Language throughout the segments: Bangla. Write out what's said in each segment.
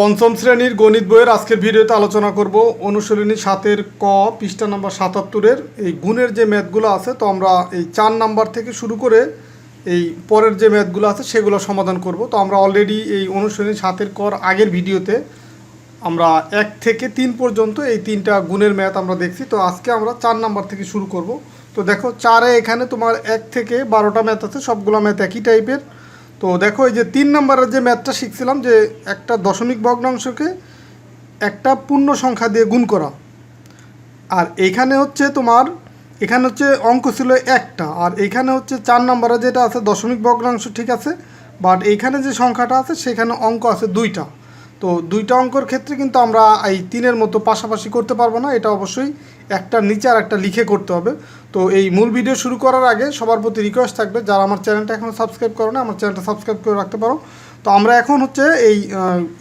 পঞ্চম শ্রেণির গণিত বইয়ের আজকের ভিডিওতে আলোচনা করব। অনুশীলনী সাতের ক, পৃষ্ঠা নাম্বার সাতাত্তরের। এই গুণের যে ম্যাথগুলো আছে, তো আমরা এই চার নাম্বার থেকে শুরু করে এই পরের যে ম্যাথগুলো আছে, সেগুলো সমাধান করব। তো আমরা অলরেডি এই অনুশীলনী সাতের কর আগের ভিডিওতে আমরা এক থেকে তিন পর্যন্ত এই তিনটা গুণের ম্যাথ আমরা দেখছি। তো আজকে আমরা চার নাম্বার থেকে শুরু করব। তো দেখো, চারে এখানে তোমার এক থেকে বারোটা ম্যাথ আছে, সবগুলো ম্যাথ একই টাইপের তো দেখো এই যে তিন নম্বরের যে ম্যাথটা শিখছিলাম যে একটা দশমিক ভগ্নাংশকে একটা পূর্ণ সংখ্যা দিয়ে গুণ করা। আর এইখানে হচ্ছে তোমার, এখানে হচ্ছে অঙ্ক ছিল একটা, আর এইখানে হচ্ছে চার নম্বরে যেটা আছে দশমিক ভগ্নাংশ ঠিক আছে বাট এইখানে যে সংখ্যাটা আছে সেখানে অঙ্ক আছে দুইটা। তো দুইটা অঙ্কর ক্ষেত্রে কিন্তু আমরা এই তিনের মতো পাশাপাশি করতে পারব না, এটা অবশ্যই একটা নিচে আর একটা লিখে করতে হবে। তো এই মূল ভিডিও শুরু করার আগে সবার প্রতি রিকোয়েস্ট থাকবে, যারা আমার চ্যানেলটা এখনও সাবস্ক্রাইব করো না, আমার চ্যানেলটা সাবস্ক্রাইব করে রাখতে পারো। তো আমরা এখন হচ্ছে এই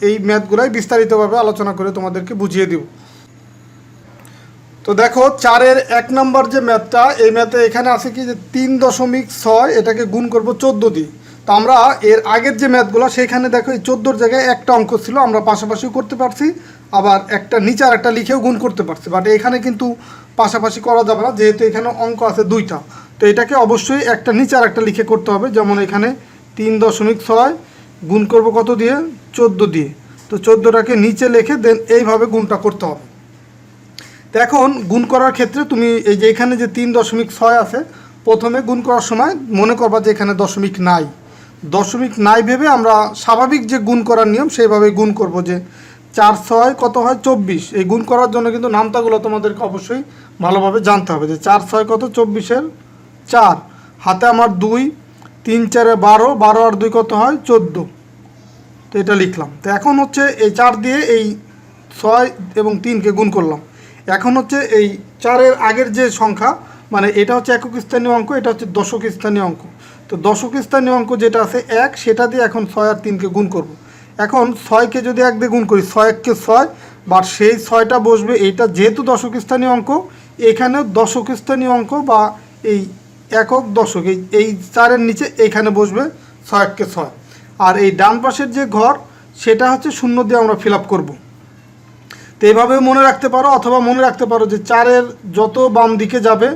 এই ম্যাথগুলাই বিস্তারিতভাবে আলোচনা করে তোমাদেরকে বুঝিয়ে দিব। তো দেখো, চারের এক নম্বর যে ম্যাথটা এই ম্যাথে এখানে আছে কি যে তিন দশমিক ছয়, এটাকে গুণ করব চোদ্দ দিয়ে। তো আমরা এর আগের যে ম্যাথগুলো সেখানে দেখো এই চোদ্দোর জায়গায় একটা অঙ্ক ছিল, আমরা পাশাপাশিও করতে পারছি। আবার একটা নিচে আর একটা লিখেও গুণ করতে পারছে। বাট এখানে কিন্তু পাশাপাশি করা যাবে না, যেহেতু এখানে অঙ্ক আছে দুইটা। তো এটাকে অবশ্যই একটা নিচে আর একটা লিখে করতে হবে। যেমন এখানে তিন দশমিক ছয় গুণ করব কত দিয়ে? চোদ্দ দিয়ে। তো চোদ্দোটাকে নিচে লিখে দেন এইভাবে গুণটা করতে হবে। তো এখন গুণ করার ক্ষেত্রে তুমি এই যে এখানে যে তিন দশমিক ছয় আছে, প্রথমে গুণ করার সময় মনে করবা যে এখানে দশমিক নাই। দশমিক নাই ভেবে আমরা স্বাভাবিক যে গুণ করার নিয়ম, সেইভাবে গুণ করব যে চার ছয় কত হয়? চব্বিশ। এই গুণ করার জন্য কিন্তু নামতাগুলো তোমাদেরকে অবশ্যই ভালোভাবে জানতে হবে যে চার ছয় কত? চব্বিশের চার। হাতে আমার দুই, তিন চারে বারো বারো আর দুই কত হয়? চোদ্দ। তো এটা লিখলাম। তো এখন হচ্ছে এই চার দিয়ে এই ছয় এবং তিনকে গুণ করলাম। এখন হচ্ছে এই চারের আগের যে সংখ্যা মানে এটা হচ্ছে একক স্থানীয় অঙ্ক, এটা হচ্ছে দশক স্থানীয় অঙ্ক। তো দশক স্থানীয় অঙ্ক যেটা আছে এক, সেটা দিয়ে এখন ছয় আর তিনকে গুণ করব। এখন ছয়কে যদি এক দিয়ে গুণ করি ছয় এককে ছয়, বা সেই ছয়টা বসবে, এইটা যেহেতু দশক স্থানীয় অঙ্ক, এখানেও দশক স্থানীয় অঙ্ক বা এই একক দশক, এই এই চারের নিচে এইখানে বসবে ছয় এককে ছয়। আর এই ডান পাশের যে ঘর, সেটা হচ্ছে শূন্য দিয়ে আমরা ফিল আপ করব। তো এইভাবে মনে রাখতে পারো, অথবা মনে রাখতে পারো যে চারের যত বাম দিকে যাবে,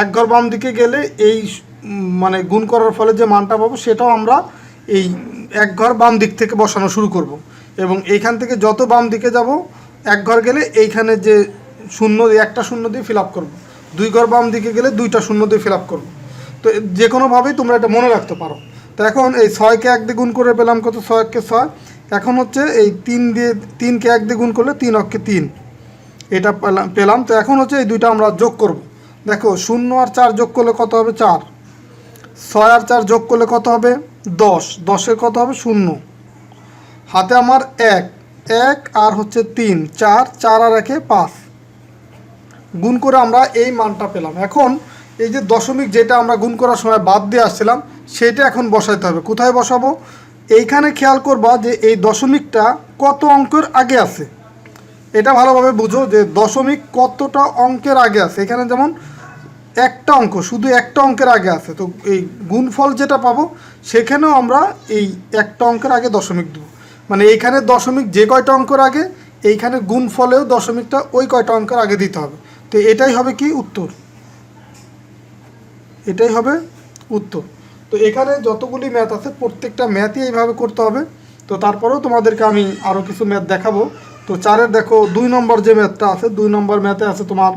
এক ঘর বাম দিকে গেলে এই মানে গুণ করার ফলে যে মানটা পাবো, সেটাও আমরা এই এক ঘর বাম দিক থেকে বসানো শুরু করব। এবং এইখান থেকে যত বাম দিকে যাব, এক ঘর গেলে এইখানে যে শূন্য, একটা শূন্য দিয়ে ফিল আপ করব। দুই ঘর বাম দিকে গেলে দুইটা শূন্য দিয়ে ফিল আপ করব। তো যে কোনোভাবেই তোমরা এটা মনে রাখতে পারো। তো এখন এই ছয়কে এক দিয়ে গুণ করে পেলাম কত? ছয়কে ছয়। এখন হচ্ছে এই তিন দিয়ে, তিনকে এক দিয়ে গুণ করলে তিন অক্ষে তিন। এটা পেলাম। তো এখন হচ্ছে এই দুইটা আমরা যোগ করব। দেখো, শূন্য আর চার যোগ করলে কত হবে? চার। ছয় আর চার যোগ করলে কত হবে? দশ। দশের কত হবে? শূন্য। হাতে আমার এক। এক আর হচ্ছে তিন। চার চার আর একে পাঁচ। গুণ করে আমরা এই মানটা পেলাম। এখন এই যে দশমিক যেটা আমরা গুণ করার সময় বাদ দিয়ে আসছিলাম, সেটা এখন বসাইতে হবে। কোথায় বসাবো? এইখানে খেয়াল করবা যে এই দশমিকটা কত অঙ্কের আগে আছে। এটা ভালোভাবে বুঝো যে দশমিক কতটা অঙ্কের আগে আছে। এখানে যেমন একটা অঙ্ক, শুধু একটা অঙ্কের আগে আছে। তো এই গুণফল যেটা পাবো, সেখানেও আমরা এই একটা অঙ্কের আগে দশমিক দেবো। মানে এইখানে দশমিক যে কয়টা অঙ্কের আগে, এইখানে গুণফলেও দশমিকটা ওই কয়টা অঙ্কের আগে দিতে হবে। তো এটাই হবে কি উত্তর? এটাই হবে উত্তর। তো এখানে যতগুলি ম্যাথ আছে, প্রত্যেকটা ম্যাথই এইভাবে করতে হবে। তো তারপরেও তোমাদেরকে আমি আরও কিছু ম্যাথ দেখাবো। তো চারের দেখো, দুই নম্বর যে ম্যাথটা আছে, দুই নম্বর ম্যাথে আছে তোমার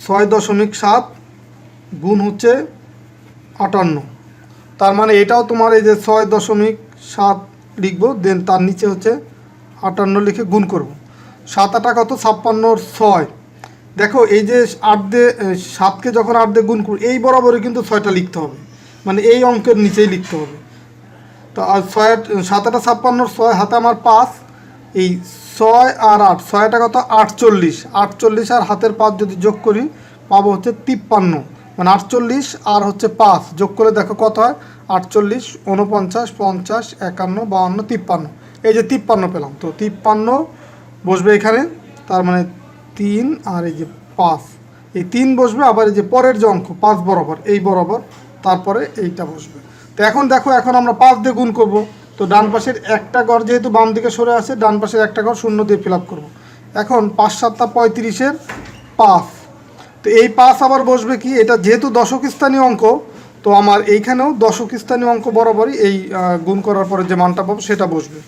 ছয় দশমিক সাত গুণ হচ্ছে আটান্ন। তার মানে এটাও তোমার এই যে ছয় দশমিক সাত লিখব দেন তার নিচে হচ্ছে আটান্ন লিখে গুণ করব। সাত আটা কত? ছাপ্পান্নর ছয়। দেখো এই যে আট এ, সাতকে যখন আট দিয়ে গুণ করি এই বরাবরই কিন্তু ছয়টা লিখতে হবে। মানে এই অঙ্কের নিচেই লিখতে হবে। তো আর ছয় সাত আটা ছাপ্পান্নর ছয় হাতে আমার পাঁচ এই ছয় আর আট, ছয়টা কত? আটচল্লিশ। আটচল্লিশ আর হাতের পাঁচ যদি যোগ করি, পাবো হচ্ছে তিপ্পান্ন। মানে আটচল্লিশ আর হচ্ছে পাঁচ, যোগ করে দেখো কত হয়? আটচল্লিশ উনপঞ্চাশ পঞ্চাশ, একান্ন, বাউন্ন, তিপ্পান্ন। এই যে তিপ্পান্ন পেলাম। তো তিপ্পান্ন বসবে এখানে, তার মানে তিন আর এই যে পাঁচ। এই তিন বসবে, আবার এই যে পরের যে অঙ্ক, পাঁচ বরাবর, এই বরাবর, তারপরে এইটা বসবে। তো এখন দেখো, এখন আমরা পাঁচ দিয়ে গুণ করব। তো ডান পাশের একটা ঘর যেহেতু বাম দিকে সরে আছে, ডান পাশের একটা ঘর শূন্য দিয়ে ফিল আপ করব। এখন পাঁচ সাতটা পঁয়ত্রিশের পাঁচ তো এই পাঁচ আবার বসবে কি? এটা যেহেতু দশক স্থানীয় অঙ্ক, তো আমার এইখানেও দশক স্থানীয় অঙ্ক বরাবরই এই গুণ করার পরে যে মানটা পাবো সেটা বসবে।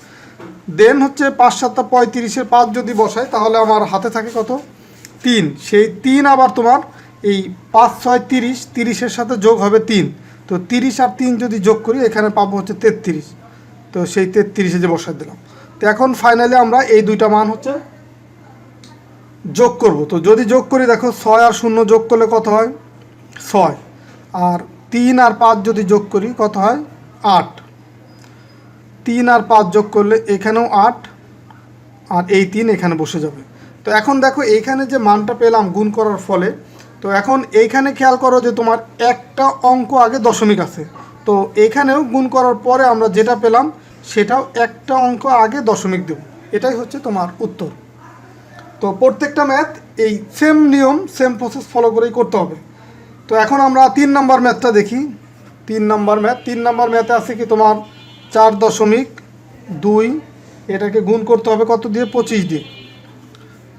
দেন হচ্ছে পাঁচ সাতটা পঁয়ত্রিশের পাঁচ যদি বসাই, তাহলে আমার হাতে থাকে কত? তিন। সেই তিন আবার তোমার এই পাঁচ ছয় তিরিশ, তিরিশের সাথে যোগ হবে তিন। তো তিরিশ আর তিন যদি যোগ করি, এখানে পাবো হচ্ছে তেত্রিশ। তো সেই তেত্রিশে যে বসাই দিলাম। তো এখন ফাইনালি আমরা এই দুইটা মান হচ্ছে যোগ করব। তো যদি যোগ করি, দেখো ছয় আর শূন্য যোগ করলে কত হয়? ছয়। আর তিন আর পাঁচ যদি যোগ করি, কত হয়? আট। তিন আর পাঁচ যোগ করলে এখানেও আট, আর এই তিন এখানে বসে যাবে। তো এখন দেখো এইখানে যে মানটা পেলাম গুণ করার ফলে, তো এখন এইখানে খেয়াল করো যে তোমার একটা অঙ্ক আগে দশমিক আছে। তো এখানেও গুণ করার পরে আমরা যেটা পেলাম, সেটাও একটা অঙ্ক আগে দশমিক দেব। এটাই হচ্ছে তোমার উত্তর। তো প্রত্যেকটা ম্যাথ এই সেম নিয়ম সেম প্রসেস ফলো করেই করতে হবে। তো এখন আমরা তিন নম্বর ম্যাথটা দেখি। তিন নম্বর ম্যাথ তিন নম্বর ম্যাথে আছে কি তোমার চার দশমিক দুই। এটাকে গুণ করতে হবে কত দিয়ে? পঁচিশ দিয়ে।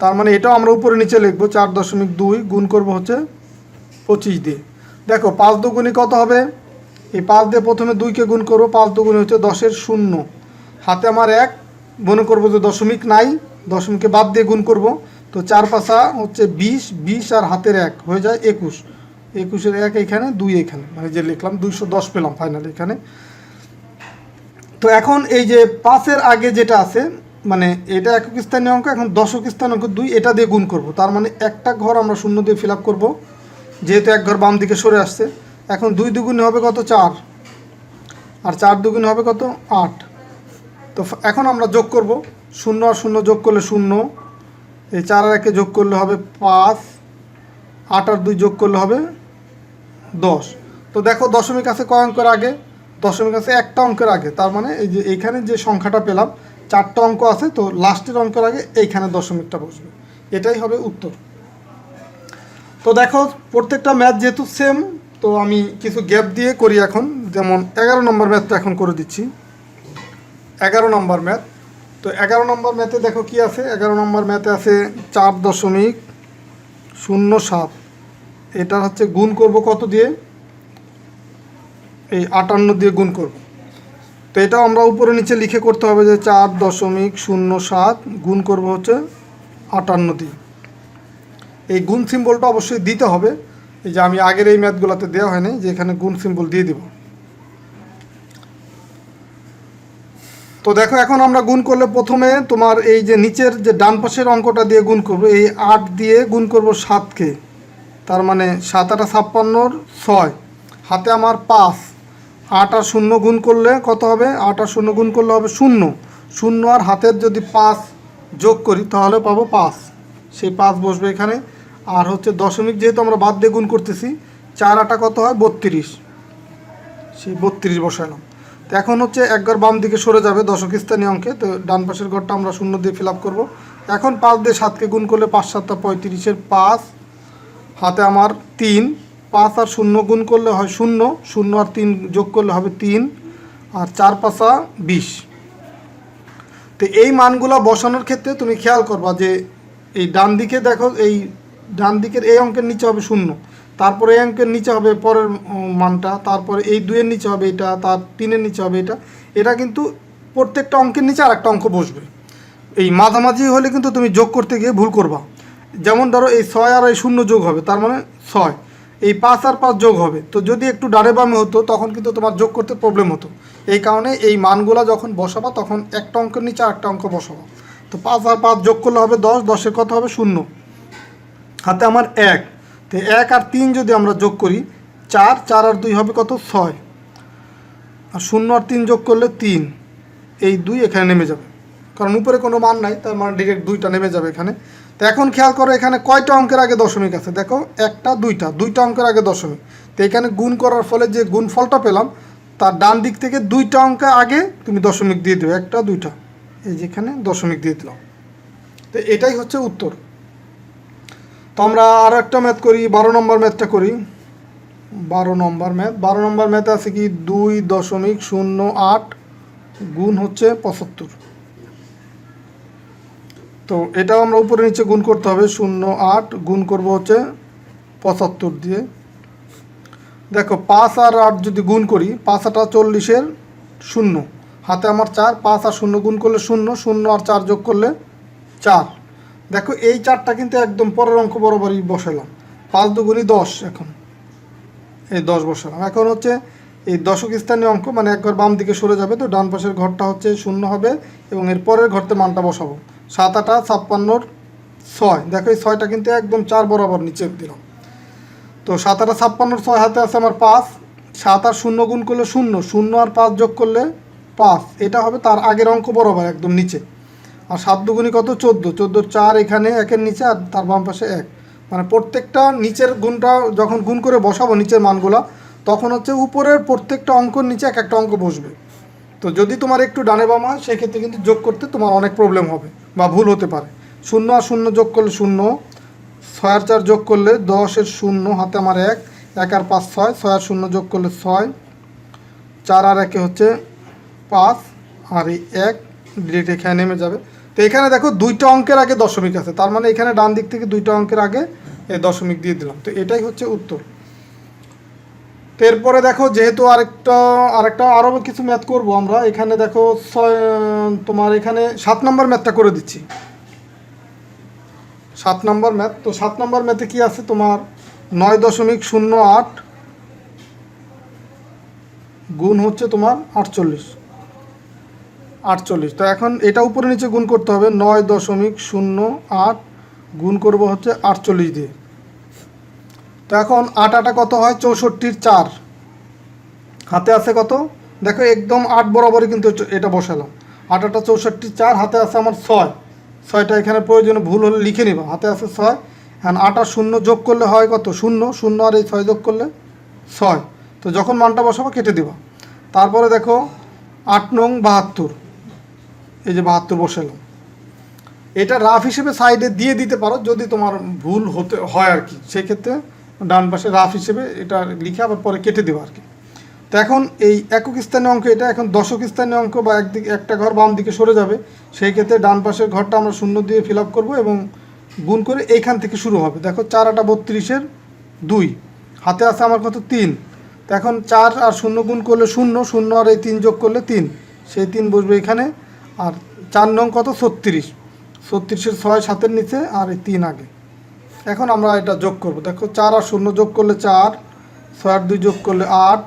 তার মানে এটাও আমরা উপরে নিচে লিখব, চার দশমিক দুই গুণ করব হচ্ছে পঁচিশ দিয়ে। দেখো, পাঁচ দুগুণি কত হবে? এই পাঁচ দিয়ে প্রথমে দুইকে গুণ করব পাঁচ দুগুণি হচ্ছে দশের শূন্য। হাতে আমার এক, মনে করব যে দশমিক নাই দশমিককে বাদ দিয়ে গুণ করব। তো চার পাশা হচ্ছে বিশ বিশ আর হাতের এক, হয়ে যায় একুশ। একুশের এক এখানে, দুই এখানে। মানে যে লিখলাম, দুইশো দশ পেলাম ফাইনাল এখানে। তো এখন এই যে পাঁচের আগে যেটা আছে মানে এটা একক স্থানীয় অঙ্ক, এখন দশক স্থানীয় অঙ্ক দুই, এটা দিয়ে গুণ করব। তার মানে একটা ঘর আমরা শূন্য দিয়ে ফিল আপ করব। যেহেতু এক ঘর বাম দিকে সরে আসছে। এখন দুই দুগুণে হবে কত? চার। আর চার দুগুণে হবে কত? আট। তো এখন আমরা যোগ করব। শূন্য আর শূন্য যোগ করলে শূন্য। এই চার আর একে যোগ করলে হবে পাঁচ। আট আর দুই যোগ করলে হবে দশ। তো দেখো দশমিক আছে কয় অঙ্কের আগে। দশমিক আছে একটা অঙ্কের আগে। তার মানে এই যে এইখানে যে সংখ্যাটা পেলাম, চারটা অঙ্ক আছে, তো লাস্টের অঙ্কের আগে এইখানে দশমিকটা বসবে। এটাই হবে উত্তর। তো দেখো প্রত্যেকটা ম্যাথ যেহেতু সেম তো আমি কিছু গ্যাপ দিয়ে করি এখন। যেমন এগারো নম্বর ম্যাথটা এখন করে দিচ্ছি। এগারো নম্বর ম্যাথ তো এগারো নম্বর ম্যাথে দেখো কি আছে? এগারো নম্বর ম্যাথে আছে চার দশমিক শূন্য সাত। এটা হচ্ছে গুণ করব কত দিয়ে? এই আটান্ন দিয়ে গুণ করব। তো এটা আমরা উপরে নিচে লিখে করতে হবে যে চার দশমিক শূন্য সাত গুণ করব হচ্ছে আটান্ন দিয়ে। এই গুণ সিম্বলটা অবশ্যই দিতে হবে। এই যে আমি আগের এই ম্যাথগুলোতে দেওয়া হয়নি, যে এখানে গুণ সিম্বল দিয়ে দিব। তো দেখো, এখন আমরা গুণ করলে প্রথমে তোমার এই যে নিচের যে ডান পাশের অঙ্কটা দিয়ে গুণ করব, এই আট দিয়ে গুণ করব সাতকে। তার মানে সাত আটা ছাপ্পান্নর ছয়, হাতে আমার পাঁচ। আট আর শূন্য গুণ করলে কত হবে? আট আর শূন্য গুণ করলে হবে শূন্য। শূন্য আর হাতের যদি পাঁচ যোগ করি, তাহলে পাবো পাঁচ। সেই পাঁচ বসবে এখানে। আর হচ্ছে দশমিক যেহেতু আমরা বাদ দিয়ে গুণ করতেছি, চার আটা কত হয়? বত্রিশ। সেই বত্রিশ বসালাম তো এখন হচ্ছে একবার বাম দিকে সরে যাবে দশক স্থানীয় অঙ্কে, তো ডান পাশের ঘরটা আমরা শূন্য দিয়ে ফিল আপ করব। এখন পাঁচ দিয়ে সাতকে গুণ করলে পাঁচ সাতটা পঁয়ত্রিশের পাঁচ, হাতে আমার তিন, পাঁচ আর শূন্য গুণ করলে হয় শূন্য শূন্য আর তিন যোগ করলে হবে তিন, আর চার পাঁচা বিশ। তো এই মানগুলো বসানোর ক্ষেত্রে তুমি খেয়াল করবা যে এই ডান দিকে দেখো, এই ডান দিকের এই অঙ্কের নিচে হবে শূন্য। তারপরে এই অঙ্কের নিচে হবে পরের মানটা। তারপরে এই দুইয়ের নিচে হবে এটা, তার তিনের নিচে হবে এটা। এটা কিন্তু প্রত্যেকটা অঙ্কের নিচে আর একটা অঙ্ক বসবে। এই মাঝামাঝি হলে কিন্তু তুমি যোগ করতে গিয়ে ভুল করবা। যেমন ধরো এই ছয় আর এই শূন্য যোগ হবে, তার মানে ছয়। এই পাঁচ আর পাঁচ যোগ হবে। তো যদি একটু ডানে বামে হতো, তখন কিন্তু তোমার যোগ করতে প্রবলেম হতো। এই কারণে এই মানগুলা যখন বসাবা, তখন একটা অঙ্কের নিচে আরেকটা অঙ্ক বসাবা। তো পাঁচ আর পাঁচ যোগ করলে হবে দশ, দশের কত হবে? শূন্য। হাতে আমার এক। তো এক আর তিন যদি আমরা যোগ করি, চার চার আর দুই হবে কত? ছয়। আর শূন্য আর তিন যোগ করলে তিন। এই দুই এখানে নেমে যাবে। কারণ উপরে কোনো মান নাই, তার মানে ডিরেক্ট দুইটা নেমে যাবে এখানে। তো এখন খেয়াল করো, এখানে কয়টা অঙ্কের আগে দশমিক আছে? দেখো, একটা, দুইটা দুইটা অঙ্কের আগে দশমিক। তো এখানে গুণ করার ফলে যে গুণফলটা পেলাম, তার ডান দিক থেকে দুইটা অঙ্কের আগে তুমি দশমিক দিয়ে দেবে একটা, দুইটা। এই যেখানে দশমিক দিয়ে দিলাম। তো এটাই হচ্ছে উত্তর। তো আমরা আরও একটা ম্যাথ করি, বারো নম্বর ম্যাথটা করি। বারো নম্বর ম্যাথ, বারো নম্বর ম্যাথে আছে কি? দুই দশমিক শূন্য আট গুণ হচ্ছে পঁচাত্তর। তো এটাও আমরা উপরে নিচে গুণ করতে হবে, শূন্য আট গুণ করব হচ্ছে পঁচাত্তর দিয়ে। দেখো, পাঁচ আর আট যদি গুণ করি, পাঁচ আটা চল্লিশের শূন্য। হাতে আমার চার, পাঁচ আর শূন্য গুণ করলে শূন্য শূন্য আর চার যোগ করলে চার। দেখো, এই চারটা কিন্তু একদম পরের অঙ্ক বরাবরই বসালাম। পাঁচ দুগুণই দশ এখন। এই দশ বসালাম। এখন হচ্ছে এই দশক স্থানীয় অঙ্ক মানে একবার বাম দিকে সরে যাবে তো, ডান পাশের ঘরটা হচ্ছে শূন্য হবে এবং এর পরের ঘরতে মানটা বসাবো। সাত আটা ছাপ্পান্নর ছয়। দেখো, এই ছয়টা কিন্তু একদম চার বরাবর নিচে দিলাম। তো সাত আটা ছাপ্পান্নর ছয় হাতে আছে আমার পাঁচ। সাত আর শূন্য গুণ করলে শূন্য। শূন্য আর পাঁচ যোগ করলে পাঁচ। এটা হবে তার আগের অঙ্ক বরাবর একদম নিচে। আর সাত দুগুণি কত? চোদ্দ। চোদ্দোর চার এখানে একের নিচে আর তার বাম পাশে এক। মানে প্রত্যেকটা নিচের গুণটা যখন গুণ করে বসাবো নিচের মানগুলা, তখন হচ্ছে উপরের প্রত্যেকটা অঙ্কর নিচে এক একটা অঙ্ক বসবে। তো যদি তোমার একটু ডানে বাম হয়, সেক্ষেত্রে কিন্তু যোগ করতে তোমার অনেক প্রবলেম হবে বা ভুল হতে পারে। শূন্য আর শূন্য যোগ করলে শূন্য, ছয় আর চার যোগ করলে দশের শূন্য, হাতে আমার এক এক আর পাঁচ ছয় ছয় আর শূন্য যোগ করলে ছয়, চার আর একে হচ্ছে পাঁচ, আর এই এক ডিরেক্ট এখানে নেমে যাবে। তো এখানে দেখো দুইটা অঙ্কের আগে দশমিক আছে। তার মানে এখানে ডান দিক থেকে দুইটা অঙ্কের আগে দশমিক দিয়ে দিলাম। তো এটাই হচ্ছে উত্তর। এরপরে দেখো যেহেতু আরেকটা আরেকটা আরও কিছু ম্যাথ করব আমরা, এখানে দেখো ছয়, তোমার এখানে সাত নম্বর ম্যাথটা করে দিচ্ছি। সাত নম্বর ম্যাথ তো সাত নম্বর ম্যাথে কি আছে তোমার? নয় দশমিক শূন্য আট গুণ হচ্ছে তোমার আটচল্লিশ। আটচল্লিশ। তো এখন এটা উপরে নিচে গুণ করতে হবে নয় দশমিক শূন্য আট, গুণ করব হচ্ছে আটচল্লিশ দিয়ে। তো এখন আট আটা কত হয়? চৌষট্টির চার। হাতে আছে কত? দেখো একদম আট বরাবরই কিন্তু এটা বসালাম। আট আটা চৌষট্টি চার, হাতে আছে আমার ছয়। ছয়টা এখানে প্রয়োজনে, ভুল হলে লিখে নিবা। হাতে আছে ছয়। এখন আট শূন্য যোগ করলে হয় কত? শূন্য। শূন্য আর এই ছয় যোগ করলে ছয়। তো যখন মানটা বসাবো কেটে দিবা। তারপরে দেখো আট নং বাহাত্তর। এই যে বাহাত্তর বসালাম এটা রাফ হিসেবে সাইডে দিয়ে দিতে পারো, যদি তোমার ভুল হতে, হয় আর কি। সেক্ষেত্রে ডান পাশে রাফ হিসেবে এটা লিখে আবার পরে কেটে দেবো আর কি। তো এখন এই একক স্থানীয় অঙ্ক, এটা এখন দশক স্থানীয় অঙ্ক, বা একদিকে একটা ঘর বাম দিকে সরে যাবে। সেই ক্ষেত্রে ডান পাশের ঘরটা আমরা শূন্য দিয়ে ফিল আপ করব এবং গুণ করে এইখান থেকে শুরু হবে। দেখো চার আটা বত্রিশের দুই, হাতে আছে আমার কত তিন। তো এখন চার আর শূন্য গুণ করলে শূন্য শূন্য আর এই তিন যোগ করলে তিন। সেই তিন বসবে এখানে। আর চার নং কত? ছত্রিশ। ছত্রিশের ছয় সাতের নিচে আর এই তিন আগে। এখন আমরা এটা যোগ করব। দেখো, চার আর শূন্য যোগ করলে চার, ছয় আর দুই যোগ করলে আট,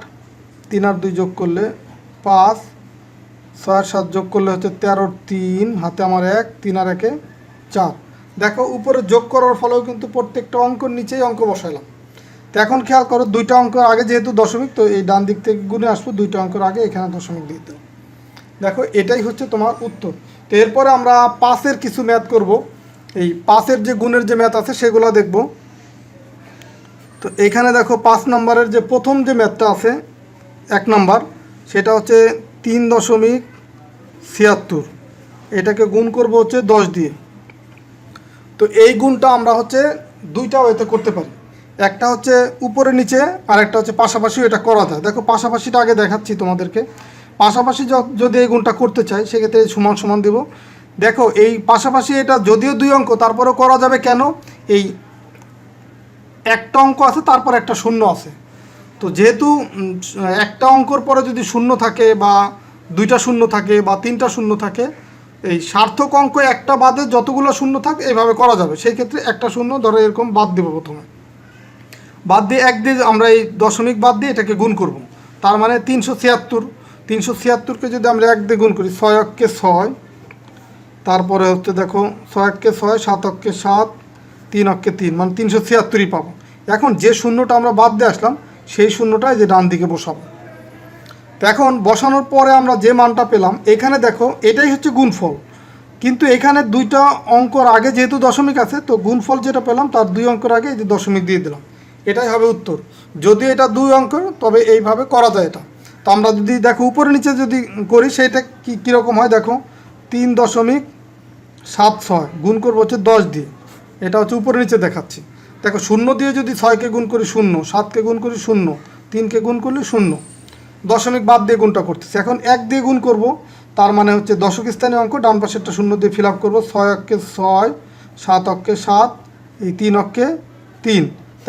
তিন আর দুই যোগ করলে পাঁচ, ছয় আর সাত যোগ করলে হচ্ছে তেরোর তিন, হাতে আমার এক, তিন আর একে চার। দেখো, উপরে যোগ করার ফলেও কিন্তু প্রত্যেকটা অঙ্কর নিচেই অঙ্ক বসাইলাম। তো এখন খেয়াল করো, দুইটা অঙ্কর আগে যেহেতু দশমিক, তো এই ডান দিক থেকে গুণে আসব, দুইটা অঙ্কর আগে এখানে দশমিক দিয়ে দেবো। দেখো, এটাই হচ্ছে তোমার উত্তর। তো এরপরে আমরা পাশের কিছু ম্যাথ করব। এই পাশের যে গুণের যে ম্যাথ আছে, সেগুলো দেখব। তো এখানে দেখো, পাঁচ নম্বরের যে প্রথম যে ম্যাথটা আছে, এক নাম্বার, সেটা হচ্ছে তিন দশমিক ছিয়াত্তর। এটাকে গুণ করব হচ্ছে দশ দিয়ে। তো এই গুণটা আমরা হচ্ছে দুইটা ওয়েতে করতে পারি। একটা হচ্ছে উপরে নিচে আর একটা হচ্ছে পাশাপাশি এটা করা যায়। দেখো, পাশাপাশিটা আগে দেখাচ্ছি তোমাদেরকে। পাশাপাশি যদি এই গুণটা করতে চাই, সেক্ষেত্রে সমান সমান দেব। দেখো, এই পাশাপাশি এটা যদিও দুই অঙ্ক, তারপরেও করা যাবে কেন? এই একটা অঙ্ক আছে, তারপর একটা শূন্য আছে। তো যেহেতু একটা অঙ্কর পরে যদি শূন্য থাকে বা দুইটা শূন্য থাকে বা তিনটা শূন্য থাকে, এই সার্থক অঙ্ক একটা বাদে যতগুলো শূন্য থাকে, এইভাবে করা যাবে। সেই ক্ষেত্রে একটা শূন্য, ধরো এরকম বাদ দেবো প্রথমে। বাদ দিয়ে এক দিয়ে আমরা এই দশমিক বাদ দিয়ে এটাকে গুণ করব। তার মানে তিনশো ছিয়াত্তর। তিনশো ছিয়াত্তরকে যদি আমরা এক দিয়ে গুণ করি, ছয় অক্ষে ছয়। তারপরে হচ্ছে দেখো, ছয় অক্ষে ছয়, সাত অক্ষে সাত, তিন অক্ষে তিন মানে তিনশো ছিয়াত্তরই পাবো। এখন যে শূন্যটা আমরা বাদ দিয়ে আসলাম, সেই শূন্যটাই যে ডান দিকে বসাবো। তো এখন বসানোর পরে আমরা যে মানটা পেলাম, এখানে দেখো, এটাই হচ্ছে গুণফল। কিন্তু এখানে দুইটা অঙ্কর আগে যেহেতু দশমিক আছে, তো গুণফল যেটা পেলাম, তার দুই অঙ্কর আগে এই যে দশমিক দিয়ে দিলাম। এটাই হবে উত্তর। যদি এটা দুই অঙ্ক তবে এইভাবে করা যায় এটা। তো আমরা যদি দেখো, উপরে নিচে যদি করি, সেটা কি, কীরকম হয় দেখো? তিন দশমিক সাত ছয়, গুণ করব হচ্ছে দশ দিয়ে। এটা হচ্ছে উপরে নিচে দেখাচ্ছি। দেখো, শূন্য দিয়ে যদি ছয়কে গুণ করি শূন্য, সাতকে গুণ করি শূন্য, তিনকে গুণ করলে শূন্য। দশমিক বাদ দিয়ে গুণটা করতেছি। এখন এক দিয়ে গুণ করব, তার মানে হচ্ছে দশক স্থানীয় অঙ্ক, ডান পাশেরটা শূন্য দিয়ে ফিল আপ করব, ছয় অক্ষে ছয়, সাত অক্ষে সাত, এই তিন অক্ষে তিন।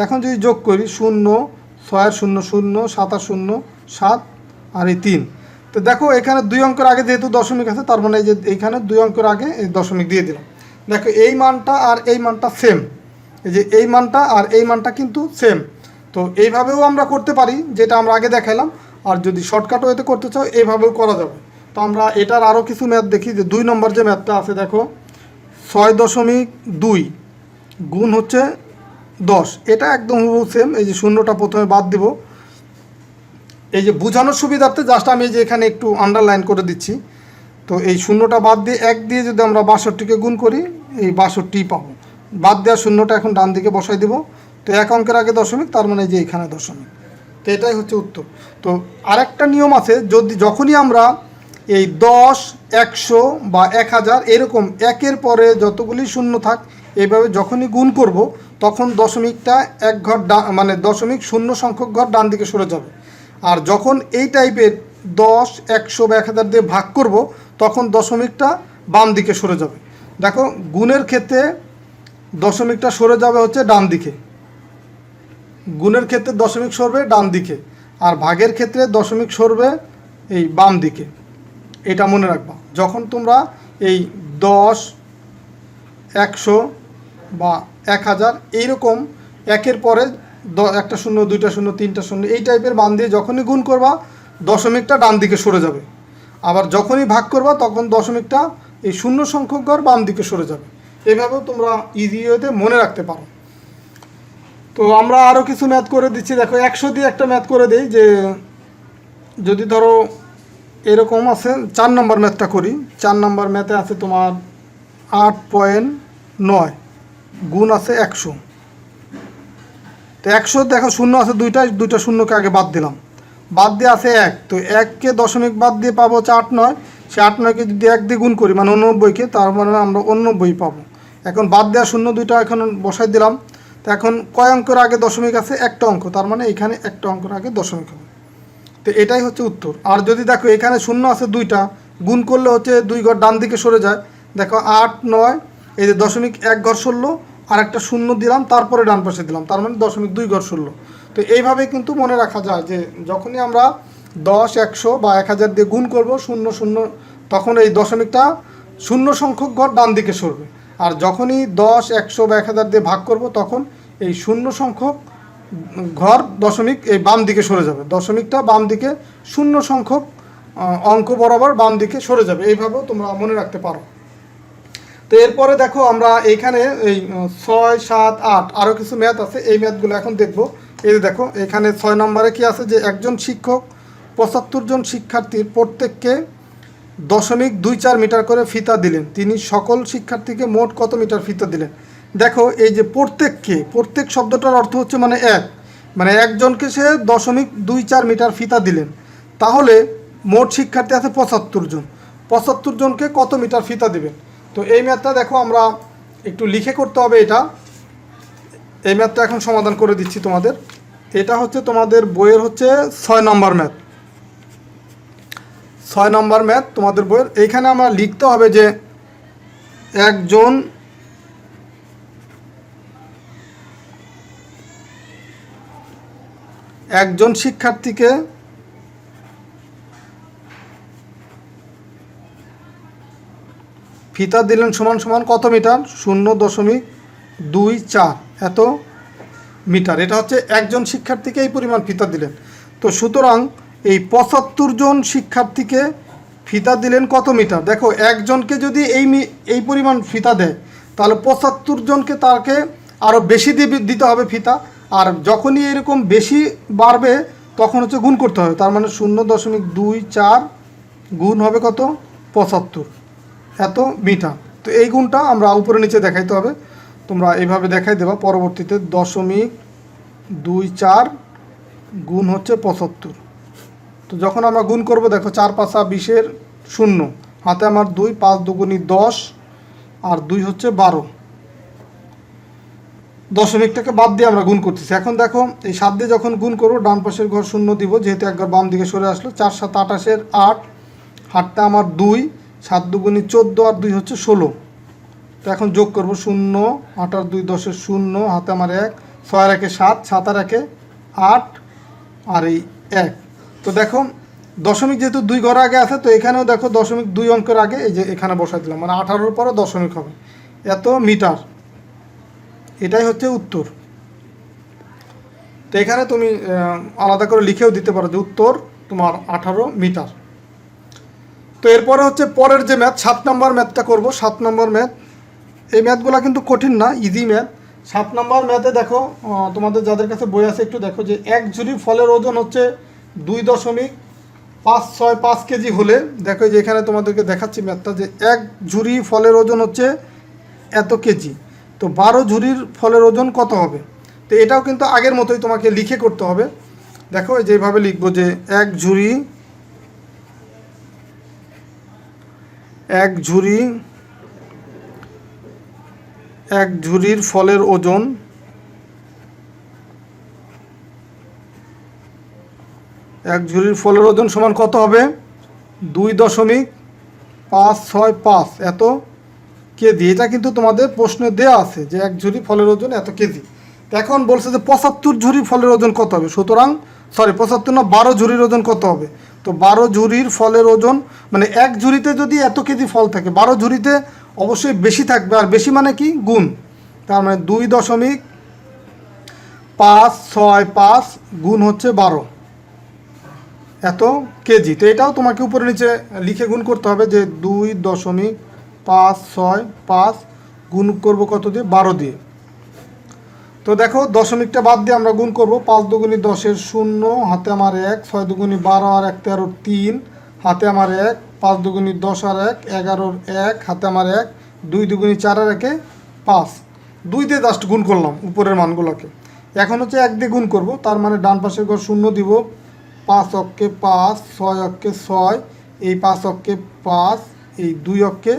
এখন যদি যোগ করি, শূন্য, ছয়ের শূন্য শূন্য, সাত আর শূন্য, সাত আর এই তিন। তো দেখো, এখানে দুই অঙ্কের আগে যেহেতু দশমিক আছে, তার মানে এই যে এইখানে দুই অঙ্কের আগে এই দশমিক দিয়ে দিলাম। দেখো, এই মানটা আর এই মানটা সেম এই যে এই মানটা আর এই মানটা কিন্তু সেম তো এইভাবেও আমরা করতে পারি, যেটা আমরা আগে দেখাইলাম। আর যদি শর্টকাট ওয়েতে করতে চাও, এইভাবেও করা যাবে। তো আমরা এটার আরও কিছু ম্যাথ দেখি, যে দুই নম্বর যে ম্যাথটা আছে, দেখো, ছয় দশমিক দুই গুণ হচ্ছে দশ। এটা একদম সেম এই যে শূন্যটা প্রথমে বাদ দিব। এই যে বোঝানোর সুবিধার্থে জাস্ট আমি যে এখানে একটু আন্ডারলাইন করে দিচ্ছি। তো এই শূন্যটা বাদ দিয়ে এক দিয়ে যদি আমরা বাষট্টিকে গুণ করি, এই বাষট্টি পাবো। বাদ দেওয়া শূন্যটা এখন ডান দিকে বসাই দিব। তো এক অঙ্কের আগে দশমিক, তার মানে যে এখানে দশমিক। তো এটাই হচ্ছে উত্তর। তো আরেকটা নিয়ম আছে, যদি যখনই আমরা এই দশ, একশো বা এক হাজার এরকম একের পরে যতগুলি শূন্য থাক, এইভাবে যখনই গুণ করব, তখন দশমিকটা এক ঘর মানে দশমিক শূন্য সংখ্যক ঘর ডান দিকে সরে যাবে। আর যখন এই টাইপের দশ, একশো বা এক হাজার দিয়ে ভাগ করব, তখন দশমিকটা বাম দিকে সরে যাবে। দেখো, গুণের ক্ষেত্রে দশমিকটা সরে যাবে হচ্ছে ডান দিকে। গুণের ক্ষেত্রে দশমিক সরবে ডান দিকে আর ভাগের ক্ষেত্রে দশমিক সরবে এই বাম দিকে। এটা মনে রাখবা, যখন তোমরা এই দশ, একশো বা এক হাজার এইরকম একের পরে একটা শূন্য, দুইটা শূন্য, তিনটা শূন্য, এই টাইপের মান দিয়ে যখনই গুণ করবা, দশমিকটা ডান দিকে সরে যাবে। আবার যখনই ভাগ করবা, তখন দশমিকটা এই শূন্য সংখ্যক ঘর বাম দিকে সরে যাবে। এভাবেও তোমরা ইজি ওয়েতে মনে রাখতে পারো। তো আমরা আরও কিছু ম্যাথ করে দিচ্ছি। দেখো, একশো দিয়ে একটা ম্যাথ করে দিই যে, যদি ধরো এরকম আছে, চার নম্বর ম্যাথটা করি। চার নম্বর ম্যাথে আছে তোমার আট পয়েন্ট নয়, গুণ আছে একশো। তো একশো দেখো শূন্য আছে, দুইটা দুইটা শূন্যকে আগে বাদ দিলাম। বাদ দিয়ে আছে এক। তো এককে দশমিক বাদ দিয়ে পাবো হচ্ছে আট নয়। সে আট নয়কে যদি এক দিয়ে গুণ করি মানে উননব্বইকে, তার মানে আমরা উননব্বই পাবো। এখন বাদ দেওয়া শূন্য, দুইটা এখন বসাই দিলাম। তো এখন কয় অঙ্কের আগে দশমিক আছে? একটা অঙ্ক। তার মানে এখানে একটা অঙ্কের আগে দশমিক হবে। তো এটাই হচ্ছে উত্তর। আর যদি দেখো এখানে শূন্য আছে দুইটা, গুণ করলে হচ্ছে দুই ঘর ডান দিকে সরে যায়। দেখো আট নয়, এই যে দশমিক এক ঘর সরলো আর একটা শূন্য দিলাম, তারপরে ডান পাশে দিলাম। তার মানে দশমিক দুই ঘর সরলো তো এইভাবে কিন্তু মনে রাখা যায় যে যখনই আমরা দশ, একশো বা এক হাজার দিয়ে গুণ করব, শূন্য শূন্য, তখন এই দশমিকটা শূন্য সংখ্যক ঘর ডান দিকে সরবে। আর যখনই দশ, একশো বা এক হাজার দিয়ে ভাগ করব, তখন এই শূন্য সংখ্যক ঘর দশমিক এই বাম দিকে সরে যাবে। দশমিকটা বাম দিকে শূন্য সংখ্যক অঙ্ক বরাবর বাম দিকে সরে যাবে। এইভাবেও তোমরা মনে রাখতে পারো। তো এরপরে দেখো আমরা এইখানে এই ছয়, সাত, আট আরও কিছু ম্যাথ আছে, এই ম্যাথগুলো এখন দেখব। এই যে দেখো, এখানে ছয় নম্বরে কি আছে যে একজন শিক্ষক পঁচাত্তর জন শিক্ষার্থীর প্রত্যেককে দশমিক দুই চার মিটার করে ফিতা দিলেন। তিনি সকল শিক্ষার্থীকে মোট কত মিটার ফিতা দিলেন? দেখো, এই যে প্রত্যেককে, প্রত্যেক শব্দটার অর্থ হচ্ছে মানে এক। মানে একজনকে সে দশমিক দুই চার মিটার ফিতা দিলেন। তাহলে মোট শিক্ষার্থী আছে পঁচাত্তর জন। পঁচাত্তর জনকে কত মিটার ফিতা দিবেন? তো এই ম্যাথটা দেখো, আমরা একটু লিখে করতে হবে এটা। এই ম্যাথটা এখন সমাধান করে দিচ্ছি তোমাদের। এটা হচ্ছে তোমাদের বইয়ের হচ্ছে ছয় নম্বর ম্যাথ। ছয় নম্বর ম্যাথ তোমাদের বইয়ের। এইখানে আমরা লিখতে হবে যে একজন একজন শিক্ষার্থীকে ফিতা দিলেন সমান সমান কত মিটার? শূন্য দশমিক দুই চার। এত মিটার। এটা হচ্ছে একজন শিক্ষার্থীকে এই পরিমাণ ফিতা দিলেন। তো সুতরাং এই পঁচাত্তর জন শিক্ষার্থীকে ফিতা দিলেন কত মিটার? দেখো, একজনকে যদি এই এই পরিমাণ ফিতা দেয়, তাহলে পঁচাত্তর জনকে তাকে আরও বেশি দিতে হবে ফিতা। আর যখনই এরকম বেশি বাড়বে, তখন হচ্ছে গুণ করতে হবে। তার মানে শূন্য দশমিক দুই চার গুণ হবে কত? পঁচাত্তর। এত মিটার তো এই গুণটা আমরা উপরে নিচে দেখাইতে হবে। তোমরা এইভাবে দেখাই দেবা। পরবর্তীতে দশমিক দুই চার গুণ হচ্ছে পঁচাত্তর। তো যখন আমরা গুণ করব, দেখো চার পাঁচা বিশের শূন্য। হাতে আমার দুই, পাঁচ দুগুণি দশ, আর দুই হচ্ছে বারো। দশমিকটাকে বাদ দিয়ে আমরা গুণ করতেছি। এখন দেখো, এই সাত দিয়ে যখন গুণ করব, ডান পাশের ঘর শূন্য দিব। যেহেতু একবার বাম দিকে সরে আসলো, চার সাত আঠাশের আট, হাতটা আমার দুই সাত দুগুনি চোদ্দ আর দুই হচ্ছে ষোলো। তো এখন যোগ করব শূন্য, আট আর দুই দশের শূন্য, হাতে আমার এক, ছয় আর একে সাত সাত আর একে আট আর এই এক। তো দেখো, দশমিক যেহেতু দুই ঘর আগে আছে, তো এখানেও দেখো দশমিক দুই অঙ্কের আগে এই যে এখানে বসাই দিলাম মানে আঠারোর পরে দশমিক হবে। এত মিটার। এটাই হচ্ছে উত্তর। তো এখানে তুমি আলাদা করে লিখেও দিতে পারো যে উত্তর তোমার আঠারো মিটার। তো এরপরে হচ্ছে পরের যে ম্যাথ, সাত নম্বর ম্যাথটা করব, সাত নম্বর ম্যাথ। এই ম্যাথগুলো কিন্তু কঠিন না ইজি ম্যাথ। সাত নম্বর ম্যাথে দেখো তোমাদের যাদের কাছে বই আছে একটু দেখো যে এক ঝুড়ি ফলের ওজন হচ্ছে দুই দশমিক পাঁচ ছয় পাঁচ কেজি হলে, দেখো যে এখানে তোমাদেরকে দেখাচ্ছি ম্যাথটা যে এক ঝুড়ি ফলের ওজন হচ্ছে এত কেজি। তো বারো ঝুড়ির ফলের ওজন কত হবে? তো এটাও কিন্তু আগের মতোই তোমাকে লিখে করতে হবে। দেখো যেভাবে লিখব যে এক ঝুড়ি এক ঝুড়ি, এক ঝুড়ির ফলের ওজন। এক ঝুড়ির ফলের ওজন সমান কত হবে? দুই দশমিক পাঁচ ছয় পাঁচ। এত কেজি। এটা কিন্তু তোমাদের প্রশ্নে দেওয়া আছে যে এক ঝুড়ি ফলের ওজন এত কেজি। এখন বলছে যে পঁচাত্তর ঝুড়ি ফলের ওজন কত হবে? সুতরাং সরি পঁচাত্তর না, বারো ঝুড়ির ওজন কত হবে? তো বারো ঝুড়ির ফলের ওজন মানে এক ঝুড়িতে যদি এত কেজি ফল থাকে, বারো ঝুড়িতে অবশ্যই বেশি থাকবে, আর বেশি মানে কি? গুণ। তার মানে দুই দশমিক পাঁচ ছয় পাঁচ গুণ হচ্ছে বারো। এত কেজি। তো এটাও তোমাকে উপরে নিচে লিখে গুণ করতে হবে যে দুই দশমিক পাঁচ ছয় পাঁচ গুণ করব কত দিয়ে? বারো দিয়ে। তো দেখো, দশমিকটা বাদ দিয়ে আমরা গুণ করব। পাঁচ দুগুনি দশের শূন্য, হাতে আমার এক, ছয় দুগুনি বারো আর এক তেরোর তিন, হাতে আমার এক, পাঁচ দুগুনি দশ আর এক, এগারোর এক, হাতে আমার এক, দুই দুগুনি চার আর একে পাঁচ। দুই দিয়ে জাস্ট গুণ করলাম উপরের মানগুলোকে। এখন হচ্ছে এক দিয়ে গুণ করব, তার মানে ডান পাশের ঘর শূন্য দিব। পাঁচ অক্কে পাঁচ, ছয় অক্কে ছয়, এই পাঁচ অক্কে পাঁচ, এই দুই অক্কে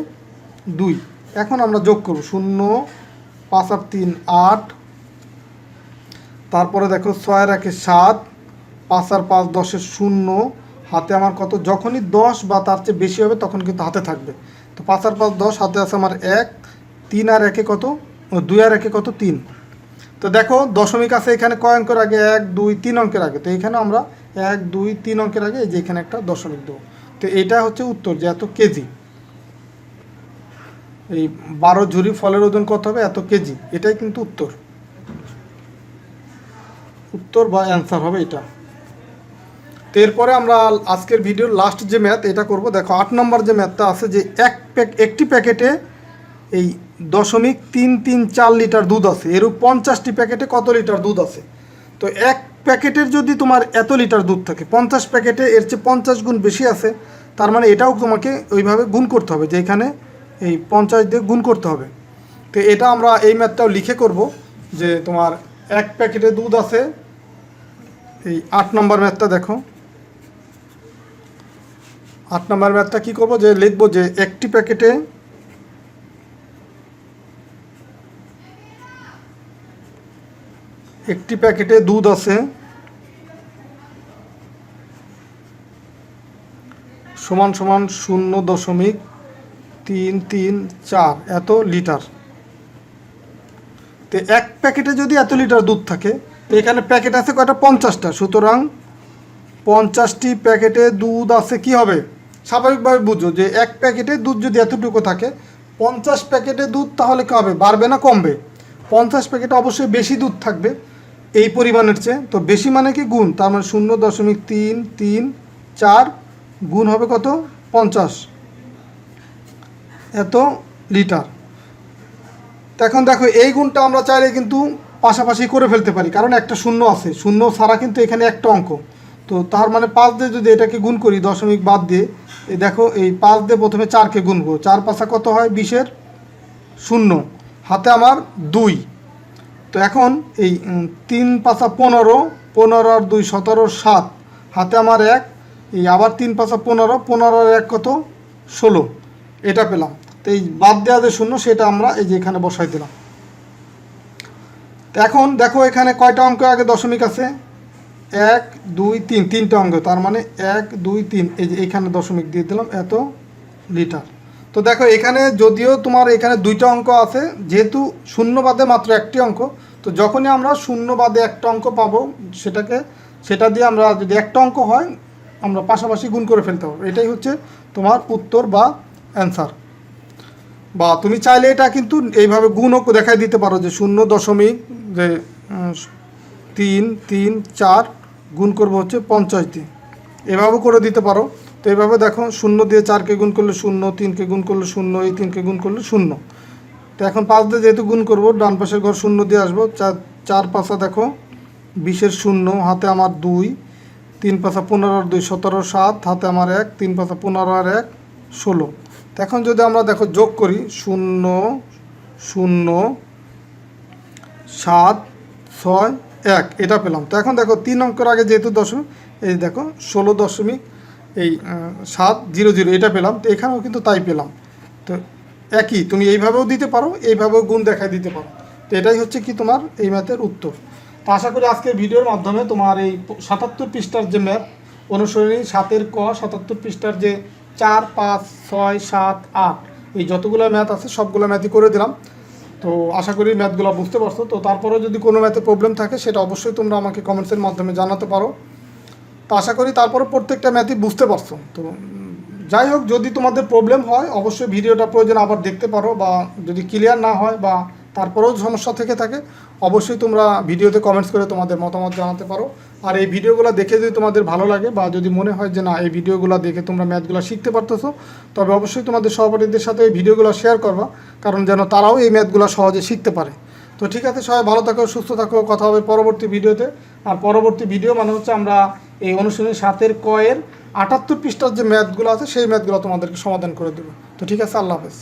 দুই। এখন আমরা যোগ করব, শূন্য, পাঁচ আর তিন আট তারপরে দেখো ছয়ের একে সাত, পাঁচ আর পাঁচ দশের শূন্য। হাতে আমার কত? যখনই দশ বা তার চেয়ে বেশি হবে তখন কিন্তু হাতে থাকবে। তো পাঁচ আর পাঁচ দশ, হাতে আছে আমার এক। তিন আর একে কত? দুই আর একে কত? তিন। তো দেখো, দশমিক আছে এখানে কয় অঙ্কের আগে? এক, দুই, তিন অঙ্কের আগে। তো এখানে আমরা এক, দুই, তিন অঙ্কের আগে এই যে এখানে একটা দশমিক দেবো। তো এটা হচ্ছে উত্তর যে এত কেজি। এই বারো ঝুড়ি ফলের ওজন কত হবে? এত কেজি। এটাই কিন্তু উত্তর। উত্তর বা অ্যান্সার হবে এটা। তো এরপরে আমরা আজকের ভিডিওর লাস্ট যে ম্যাথ এটা করব। দেখো, আট নম্বর যে ম্যাথটা আছে, যে এক প্যাক একটি প্যাকেটে এই দশমিক তিন তিন চার লিটার দুধ আছে। এরূপ পঞ্চাশটি প্যাকেটে কত লিটার দুধ আছে? তো এক প্যাকেটের যদি তোমার এত লিটার দুধ থাকে, পঞ্চাশ প্যাকেটে এর চেয়ে পঞ্চাশ গুণ বেশি আছে, তার মানে এটাও তোমাকে ওইভাবে গুণ করতে হবে, যে এখানে এই পঞ্চাশ দিয়ে গুণ করতে হবে। তো এটা আমরা এই ম্যাথটাও লিখে করব, যে তোমার এক প্যাকেটে দুধ আছে। এই আট নম্বর ম্যাথটা দেখো। আট নম্বর ম্যাথটা কী করব? যে লিখব যে একটি প্যাকেটে একটি প্যাকেটে দুধ আছে। সমান সমান শূন্য দশমিক তিন তিন চার। এত লিটার। তো এক প্যাকেটে যদি এত লিটার দুধ থাকে, তো এখানে প্যাকেট আছে কয়টা? পঞ্চাশটা। সুতরাং পঞ্চাশটি প্যাকেটে দুধ আছে কি হবে? স্বাভাবিকভাবে বুঝো যে এক প্যাকেটে দুধ যদি এতটুকু থাকে, পঞ্চাশ প্যাকেটে দুধ তাহলে কী হবে? বাড়বে না কমবে? পঞ্চাশ প্যাকেটে অবশ্যই বেশি দুধ থাকবে এই পরিমাণের চেয়ে। তো বেশি মানে কি? গুণ। তার মানে শূন্য দশমিক তিন তিন, চার গুণ হবে কত? পঞ্চাশ। এত লিটার। তো এখন দেখো, এই গুণটা আমরা চাইলে কিন্তু পাশাপাশি করে ফেলতে পারি। কারণ একটা শূন্য আছে। শূন্য ছাড়া কিন্তু এখানে একটা অঙ্ক। তো তার মানে পাঁচ দিয়ে যদি এটাকে গুণ করি, দশমিক বাদ দিয়ে এই দেখো, এই পাঁচ দিয়ে প্রথমে চারকে গুনবো চার পাশা কত হয়? বিশের শূন্য। হাতে আমার দুই। তো এখন এই তিন পাশা পনেরো পনেরো আর দুই সতেরো সাত। হাতে আমার এক। এই আবার তিন পাশা পনেরো পনেরো আর এক কত? ষোলো। এটা পেলাম। তো এই বাদ দেওয়া যে শূন্য সেটা আমরা এই যে এখানে বসাই দিলাম। এখন দেখো এখানে কয়টা অঙ্ক আগে দশমিক আছে? এক, দুই, তিন, তিনটে অঙ্ক। তার মানে এক, দুই, তিন, এই যে এখানে দশমিক দিয়ে দিলাম এত লিটার। তো দেখো এখানে যদিও তোমার এখানে দুইটা অঙ্ক আছে, যেহেতু শূন্য বাদে মাত্র একটি অঙ্ক, তো যখনই আমরা শূন্য বাদে একটা অঙ্ক পাবো সেটাকে, সেটা দিয়ে আমরা যদি একটা অঙ্ক হয়, আমরা পাশাপাশি গুণ করে ফেলতে পারব। এটাই হচ্ছে তোমার উত্তর বা অ্যান্সার বা তুমি চাইলে এটা কিন্তু এইভাবে গুণও দেখাই দিতে পারো যে শূন্য দশমিক যে তিন তিন, চার গুণ করব হচ্ছে পঞ্চাশ দিয়ে এভাবে করে দিতে পারো। তো এইভাবে দেখো, শূন্য দিয়ে চারকে গুণ করলে শূন্য, তিনকে গুণ করলে শূন্য, এই তিনকে গুণ করলে শূন্য। তো এখন পাঁচ দিয়ে যেহেতু গুণ করব, ডান পাশের ঘর শূন্য দিয়ে আসব। চার চার পাশা দেখো, বিশের শূন্য, হাতে আমার দুই, তিন পাশা পনেরো আর দুই, সতেরো সাত, হাতে আমার এক, তিন পাশা পনেরো আর এক, ষোলো। তো এখন যদি আমরা দেখো যোগ করি, শূন্য শূন্য, সাত, ছয়, এক, এটা পেলাম। তো এখন দেখো তিন অঙ্কের আগে যেহেতু দশমিক, এই দেখো ষোলো দশমিক, এই সাত, জিরো জিরো, এটা পেলাম। তো এখানেও কিন্তু তাই পেলাম। তো একই, তুমি এইভাবেও দিতে পারো, এইভাবেও গুণ দেখায় দিতে পারো। তো এটাই হচ্ছে কি তোমার এই ম্যাথের উত্তর। তো আশা করি আজকের ভিডিওর মাধ্যমে তোমার এই সাতাত্তর পৃষ্ঠার যে ম্যাথ অনুসরণী সাতের ক সাতাত্তর পৃষ্ঠার যে চার, পাঁচ, ছয়, সাত, আট, এই যতগুলো ম্যাথ আছে সবগুলো ম্যাথই করে দিলাম। তো আশা করি ম্যাথগুলো বুঝতে পারছ। তো তারপরেও যদি কোনো ম্যাথে প্রবলেম থাকে সেটা অবশ্যই তোমরা আমাকে কমেন্টসের মাধ্যমে জানাতে পারো। তো আশা করি তারপরে প্রত্যেকটা ম্যাথই বুঝতে পারছ। তো যাই হোক, যদি তোমাদের প্রবলেম হয়, অবশ্যই ভিডিওটা প্রয়োজন আবার দেখতে পারো বা যদি ক্লিয়ার না হয় বা তারপরেও সমস্যা থেকে থাকে, অবশ্যই তোমরা ভিডিওতে কমেন্টস করে তোমাদের মতামত জানাতে পারো। আর এই ভিডিওগুলো দেখে যদি তোমাদের ভালো লাগে বা যদি মনে হয় যে না, এই ভিডিওগুলো দেখে তোমরা ম্যাথগুলো শিখতে পারতেছো, তবে অবশ্যই তোমাদের সহপাঠীদের সাথে এই ভিডিওগুলো শেয়ার করবা, কারণ যেন তারাও এই ম্যাথগুলো সহজে শিখতে পারে। তো ঠিক আছে, সবাই ভালো থাকো, সুস্থ থাকো, কথা হবে পরবর্তী ভিডিওতে। আর পরবর্তী ভিডিও মানে হচ্ছে আমরা এই অনুশীলনী সাতের কয়ের আটাত্তর পৃষ্ঠার যে ম্যাথগুলো আছে, সেই ম্যাথগুলো তোমাদেরকে সমাধান করে দেবো। তো ঠিক আছে, আল্লাহ হাফেজ।